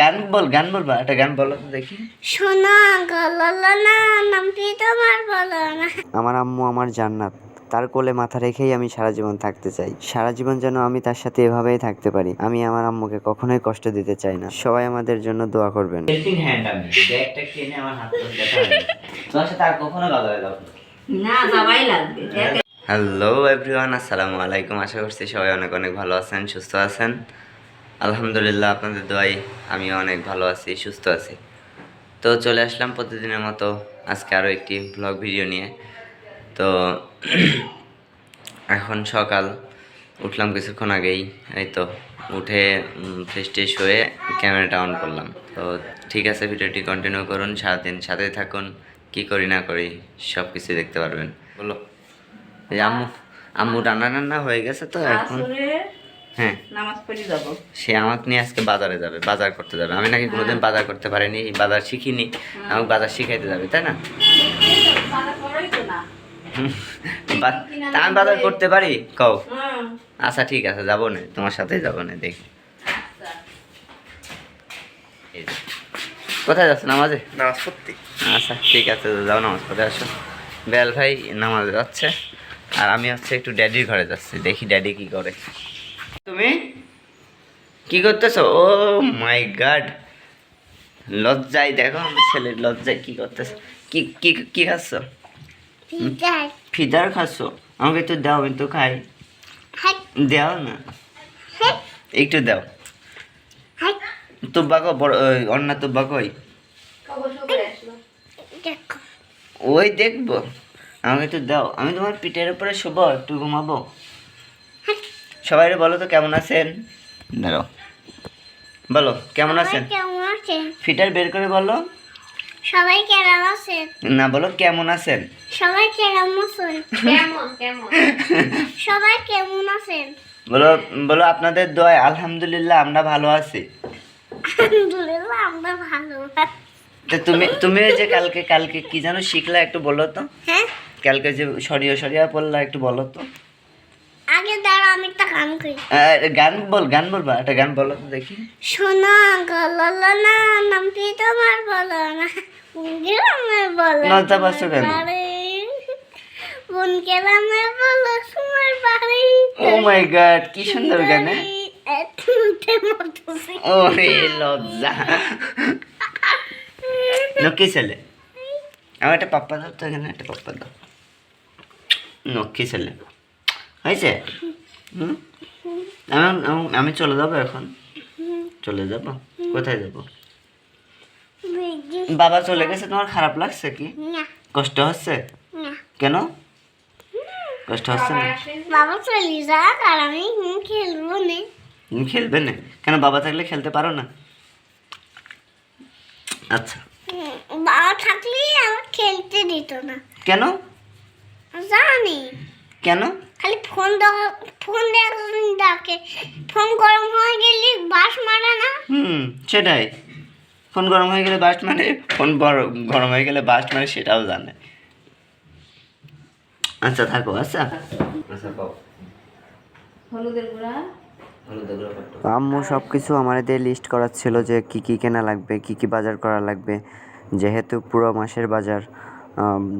গান বল গান বলবা একটা গান বলো দেখি। সোনা গললো না নামটি তোমার বলো না। আমার আম্মু আমার জান্নাত তার কোলে মাথা রেখেই আমি সারা জীবন থাকতে চাই। সারা জীবন যেন আমি তার সাথে এভাবেই থাকতে পারি। আমি আমার আম্মুকে কখনোই কষ্ট দিতে চাই না। সবাই আমাদের জন্য দোয়া করবেন। হেল্পিং হ্যান্ড আমি। ব্যাগটা কিনে আমার হাত ধরে দেখা তোমার সাথে আর কখনো কথা না। সবাই লাগবে। হ্যালো এভরিওয়ান আসসালামু আলাইকুম। আশা করছি সবাই অনেক অনেক ভালো আছেন সুস্থ আছেন। আলহামদুলিল্লাহ আপনাদের দোয়াই আমিও অনেক ভালো আছি সুস্থ আছি। তো চলে আসলাম প্রতিদিনের মতো আজকে আরও একটি ব্লগ ভিডিও নিয়ে। তো এখন সকাল উঠলাম কিছুক্ষণ আগেই এই তো উঠে ফ্রেশ ট্রেশ হয়ে ক্যামেরাটা অন করলাম। তো ঠিক আছে ভিডিওটি কন্টিনিউ করুন সারাদিন সাথে থাকুন কি করি না করি সব কিছু দেখতে পারবেন। বলো। এই আম্মু আম্মু রান্না রান্না হয়ে গেছে তো এখন? আসলে হ্যাঁ। নামাজ পড়ে যাব। সে আমাকে নিয়ে আজকে বাজারে যাবে বাজার করতে যাবে। আমি নাকি কোনোদিন বাজার করতে পারিনি বাজার শিখিনি আমাকে বাজার শিখাইতে যাবে তাই না? বা- আমি বাজার করতে পারি? কও। আচ্ছা ঠিক আছে যাব না তোমার সাথেই যাব না দেখি। কোথায় যাচ্ছ নামাজে? নামাজ সত্যি আচ্ছা ঠিক আছে যাও নামাজ পড়ে আসো। বেল ভাই নামাজ যাচ্ছে আর আমি হচ্ছে একটু ড্যাডির ঘরে যাচ্ছি দেখি ড্যাডি কি করে। তুমি? কি করতেছো? ও মাই গড লজ্জায় দেখো আমার ছেলের লজ্জায় কি করতেছে। কি কি কি খাচ্ছ? ফিদার খাচ্ছ? আমাকে একটু দাও তো খাই। দাও না। একটু দাও। হাই তুব্বাকো বড় ওই, অন্য তুব্বাকই। ওই দেখব। আমাকে একটু দাও। আমি তোমার পিঠের উপরে শোবো একটু ঘুমাবো। সবাই বলো তো কেমন আছেন? দাঁড়াও। বলো কেমন আছেন? কেমন আছেন? ফিটার বের করে বলো। সবাই কেমন আছেন? না বলো কেমন আছেন? সবাই কেমন আছেন? কেমন কেমন? সবাই কেমন আছেন? বলো বলো আপনাদের দোয়ায় আলহামদুলিল্লাহ আমরা ভালো আছি। আলহামদুলিল্লাহ আমরা ভালো আছি। তো তুমি তুমি যে কালকে কালকে কি যেন শিখলা একটু বলো তো। হ্যাঁ? কালকে যে সরিয়ে সরিয়া পড়লা একটু বলো তো। আগে দাঁড়া আমি একটা গান করি। গান বল গান বলবা একটা গান বলো দেখি। সোনা গললো না নামটি তোমার বলো না। গ্রামে বলো লজ্জা পাচ্ছ কেন? বোন গ্রামে বলো তোমার বাড়ি। ও মাই গড কি সুন্দর গানে সে। ওরে লজ্জা। নক্কি ছেলে। আমার একটা পাপ্পা দাও তো এখানে একটা পাপ্পা দাও। নকি ছেলে। হয়েছে? হুম? আমি- চলে যাব এখন। চলে যাব? কোথায় যাব? বাবা চলে গেছে তোমার খারাপ লাগছে কি? কষ্ট হচ্ছে? কেন? কষ্ট হচ্ছে না? বাবা চলে যাক আর আমি হুম খেলব না। তুমি খেলবে না? কেন বাবা থাকলে খেলতে পারো না? আচ্ছা। বাবা থাকলে আমার খেলতে দিত না। কেন? জানি। কেন? খালি ফোন দেওয়া ফোন দেওয়া ডাকে। ফোন গরম হয়ে গেলে বাস মারে না? হুম সেটাই। ফোন গরম হয়ে গেলে বাস মানে ফোন গরম হয়ে গেলে বাস মানে সেটাও জানে। আচ্ছা থাকো আচ্ছা। আচ্ছা হলুদের গুঁড়া? আম্মু সব কিছু আমাদের লিস্ট করার ছিল যে কি কি কেনা লাগবে কি কি বাজার করা লাগবে। যেহেতু পুরো মাসের বাজার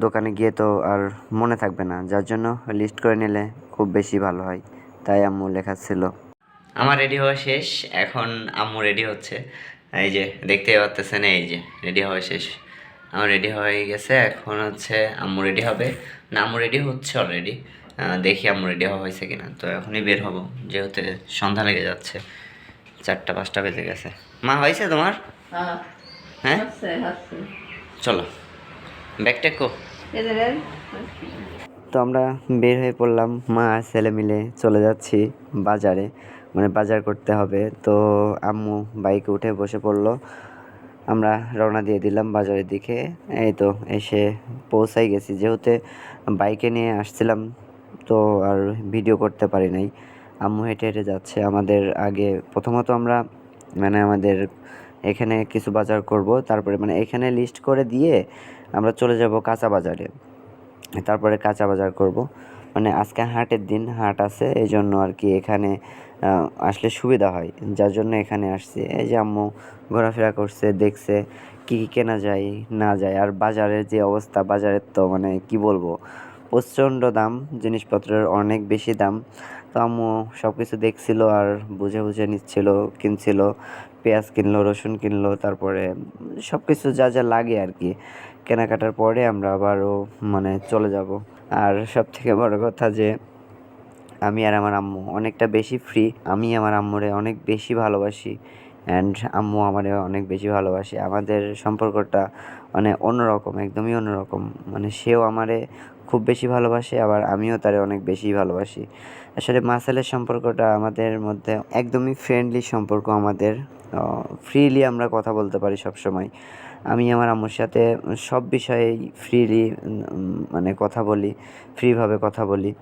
দোকানে গিয়ে তো আর মনে থাকবে না যার জন্য লিস্ট করে নিলে খুব বেশি ভালো হয়। তাই আম্মু লেখা ছিল আমার রেডি হওয়া শেষ এখন আম্মু রেডি হচ্ছে। এই যে দেখতেই পাচ্ছেন এই যে রেডি হওয়া শেষ। আমার রেডি হয়ে গেছে এখন হচ্ছে আম্মু রেডি হবে। না আম্মু রেডি হচ্ছে অলরেডি দেখি আম্মু রেডি হওয়া হয়েছে কিনা। তো এখনই বের হব যেহেতু সন্ধ্যা লেগে যাচ্ছে। চারটা পাঁচটা বেজে গেছে। মা হয়েছে তোমার? হ্যাঁ। হ্যাঁ? হচ্ছে হচ্ছে। চলো। ব্যাগটা কো। তো আমরা বের হয়ে পড়লাম মা আর ছেলে মিলে চলে যাচ্ছি বাজারে মানে বাজার করতে হবে। তো আম্মু বাইকে উঠে বসে পড়ল। আমরা রওনা দিয়ে দিলাম বাজারের দিকে। এই তো এসে পৌঁছাই গেছি। যেহেতু বাইকে নিয়ে আসছিলাম তো আর ভিডিও করতে পারি নাই। আম্মু হেঁটে হেঁটে যাচ্ছে। আমাদের আগে প্রথমত আমরা মানে আমাদের এখানে কিছু বাজার করব। তারপরে মানে এখানে লিস্ট করে দিয়ে আমরা চলে যাব কাঁচা বাজারে। তারপরে কাঁচা বাজার করব। মানে আজকে হাটের দিন, হাট আছে এই জন্য আর কি এখানে আসলে সুবিধা হয়। যার জন্য এখানে আসছি। এই যে আম্মু ঘোরাফেরা করছে, দেখছে কী কী কেনা যায়, না যায়। আর বাজারের যে অবস্থা, বাজারের তো মানে কি বলব? প্রচণ্ড দাম, জিনিসপত্রের অনেক বেশি দাম। তো আম্মু সব কিছু দেখছিল আর বুঝে বুঝে নিচ্ছিল, কিনছিল। পেঁয়াজ কিনলো, রসুন কিনলো, তারপরে সব কিছু যা যা লাগে আর কি কেনাকাটার পরে আমরা আবারও মানে চলে যাব। আর সব থেকে বড় কথা যে, আমি আর আমার আম্মু অনেকটা বেশি ফ্রি আমি আমার আম্মুরে অনেক বেশি ভালোবাসি অ্যান্ড আম্মু আমারে অনেক বেশি ভালোবাসে। আমাদের সম্পর্কটা মানে অন্যরকম, একদমই অন্যরকম। মানে সেও আমারে খুব বেশি ভালোবাসে, আবার আমিও তারে অনেক বেশি ভালোবাসি। আসলে মাসেলের সম্পর্কটা আমাদের মধ্যে একদমই ফ্রেন্ডলি সম্পর্ক আমাদের ফ্রিলি আমরা কথা বলতে পারি সব সময় আমি আমার আম্মুর সাথে সব বিষয়েই ফ্রিলি মানে কথা বলি ফ্রিভাবে কথা বলি।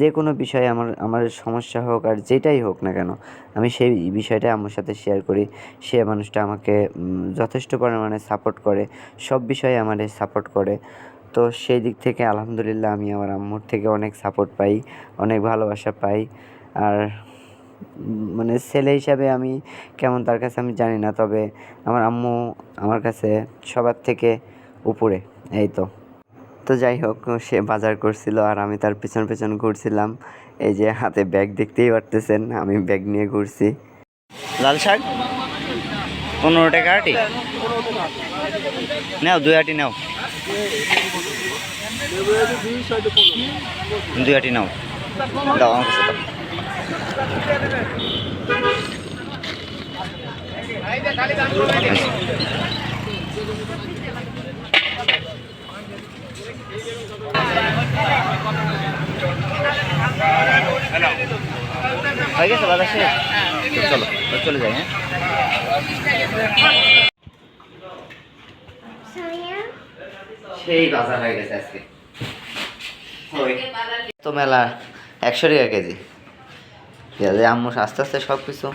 যে কোনো বিষয়ে আমার আমার সমস্যা হোক আর যেটাই হোক না কেন, আমি সেই বিষয়টা আম্মুর সাথে শেয়ার করি। সে মানুষটা আমাকে যথেষ্ট পরিমাণে সাপোর্ট করে, সব বিষয়ে আমাদের সাপোর্ট করে। তো সেই দিক থেকে আলহামদুলিল্লাহ আমি আমার আম্মুর থেকে অনেক সাপোর্ট পাই, অনেক ভালোবাসা পাই। আর মানে ছেলে হিসাবে আমি কেমন তার কাছে আমি জানি না, তবে আমার আম্মু আমার কাছে সবার থেকে উপরে, এই তো। তো যাই হোক, সে বাজার করছিল আর আমি তার পিছন পিছন ঘুরছিলাম। এই যে হাতে ব্যাগ দেখতেই পারতেছেন, আমি ব্যাগ নিয়ে ঘুরছি। লাল শাক? পনেরো টাকা আটি? নাও, দুই আটি নাও। দুই আটি নাও। দাও আমার কাছে দাও। হয়ে গেছে বাজার শেষ? চলো চলে যাই হ্যাঁ? সেই বাজার হয়ে গেছে আজকে। তো মেলা একশো টাকা কেজি। পেঁয়াজে আম্মু আস্তে আস্তে সব কিছু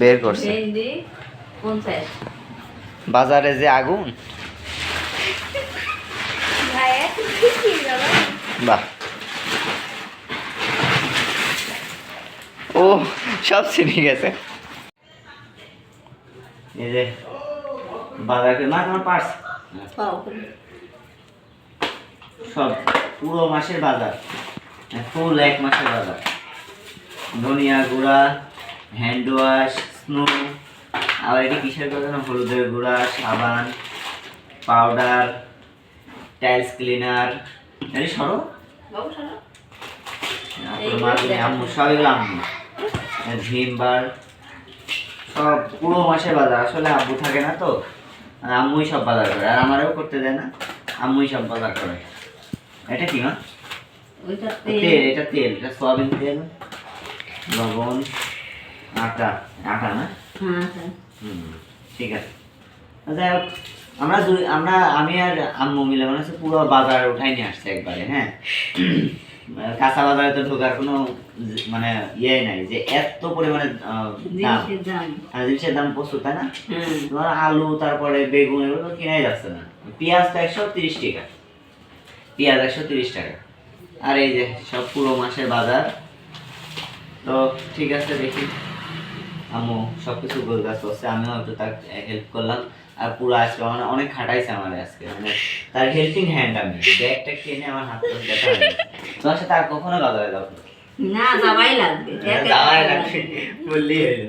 বের করছে। বাজারে যে আগুন। বাহ। ও সব চিনি গেছে। এই যে বাজারে মা তোমার পার্স? সব। পুরো মাসের বাজার। ফুল এক মাসের বাজার। ধনিয়া গুঁড়া হ্যান্ড ওয়াশ স্নো আবার এটি কিসের কথা না হলুদের গুঁড়া সাবান পাউডার টাইলস ক্লিনার এটি সরো। আম্মু সব এগুলো আম্মু। ভীম বার সব পুরো মাসের বাজার। আসলে আব্বু থাকে না তো। আর আম্মুই সব বাজার করে আর আমারও করতে দেয় না আম্মুই সব বাজার করে। এটা কি মা ওইটা তেল তেল। এটা তেল এটা সয়াবিন তেল লবণ আটা আটা না? হ্যাঁ হুম ঠিক আছে। যাই হোক আমরা আমরা আমি আর আম্মু মিলে মনে হচ্ছে পুরো বাজার উঠাই নিয়ে আসছে একবারে হ্যাঁ? কাঁচা বাজারে তো ঢোকার কোনো মানে ইয়ে নাই যে এত পরিমাণে জিনিসের দাম। প্রচুর তাই না? তোমার আলু তারপরে বেগুন এগুলো কেনাই যাচ্ছে না। পেঁয়াজ তো একশো তিরিশ টাকা। পেঁয়াজ একশো তিরিশ টাকা। আর এই যে সব পুরো মাসের বাজার। তো ঠিক আছে দেখি। আম্মু সব কিছু গোলগাছ করছে আমিও একটু তার হেল্প করলাম। আর পুরো আজকে মানে অনেক খাটাইছে আমার আজকে। মানে তার হেল্পিং হ্যান্ড আমি। ব্যাগটা কিনে আমার হাত তো ব্যথা হয়ে গেছে। তোমার সাথে আর কখনো বাজারে যাব না। যাওয়াই লাগবে। যাওয়াই লাগবে। বললেই হইল